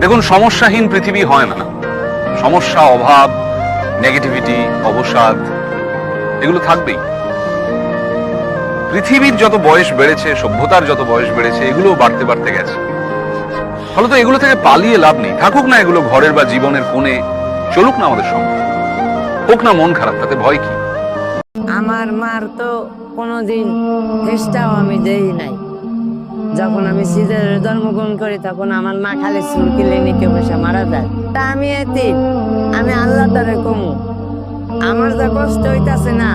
দেখুন, সমস্যাহীন পৃথিবী হয় না সমস্যা, অভাব নেগেটিভিটি অবসাদ, এগুলো থাকবেই। পৃথিবীর যত বয়স বেড়েছে, সভ্যতার যত বয়স বেড়েছে এগুলো বাড়তে বাড়তে গেছে। ফলত এগুলো থেকে পালিয়ে লাভ নেই। থাকুক না এগুলো ঘরের বা জীবনের কোণে, চলুক না আমাদের সঙ্গে। হোক না মন খারাপ, তাতে ভয় কি? আমার মার তো কোনোদিন চেষ্টাও আমি দেই নাই। যখন আমি সিজারে জন্মগ্রহণ করি, তখন আমার মা খালি চুল ক্লিনিকে বসে মারা যায়। তা আমি এতে, আমি আল্লাহ তারে কমু। আমার যা কষ্ট হইতাছে না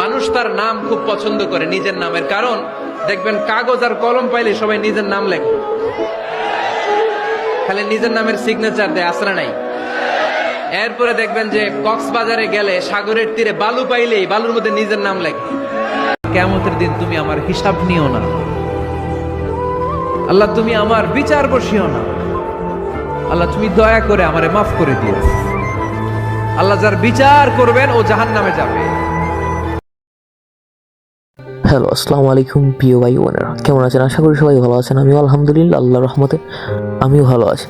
মানুষ তার নাম খুব পছন্দ করে, নিজের নামের কারণ। দেখবেন, কাগজ আর কলম পাইলে সবাই নিজের নাম লেখে। খালি নিজের নামের সিগনেচার দেয় আসরা নাই। এরপরে দেখবেন যে, কক্সবাজারে গেলে সাগরের তীরে বালু পাইলেই বালুর মধ্যে নিজের নাম লেখে। কেমতের দিন তুমি আমার হিসাব নিও না। আল্লাহ, তুমি আমার বিচার বসিও না। আল্লাহ, তুমি দয়া করে আমারে মাফ করে দিও। আল্লাহ, যার বিচার করবেন, ও জাহান নামে যাবে। হ্যালো, আসসালামু আলাইকুম, প্রিয় ভাই বোনেরা। কেমন আছেন? আশা করি সবাই ভালো আছেন। আমিও আলহামদুলিল্লাহ, আল্লাহর রহমতে আমিও ভালো আছি।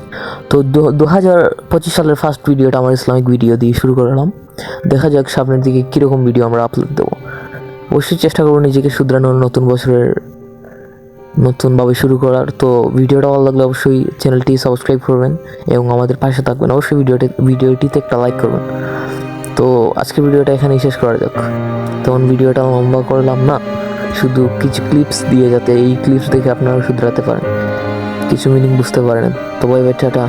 তো দু হাজার পঁচিশ সালের ফার্স্ট ভিডিওটা আমার ইসলামিক ভিডিও দিয়ে শুরু করলাম। দেখা যাক সামনের দিকে কীরকম ভিডিও আমরা আপলোড দেবো। অবশ্যই চেষ্টা করব নিজেকে শুধরানোর নতুন বছরের নতুনভাবে শুরু করার, তো ভিডিওটা ভালো লাগলে অবশ্যই চ্যানেলটি সাবস্ক্রাইব করবেন এবং আমাদের পাশে থাকবেন। অবশ্যই ভিডিওটি, ভিডিওটিতে একটা লাইক করবেন। তো আজকের ভিডিওটা এখানেই শেষ করা যাক। তখন ভিডিওটা লম্বা করলাম না, শুধু কিছু ক্লিপস দিয়ে যাতে এই ক্লিপস দেখে আপনারা শুধরাতে পারেন। কিছু মিনিং বুঝতে পারেন। তো বাই বাই টাটা।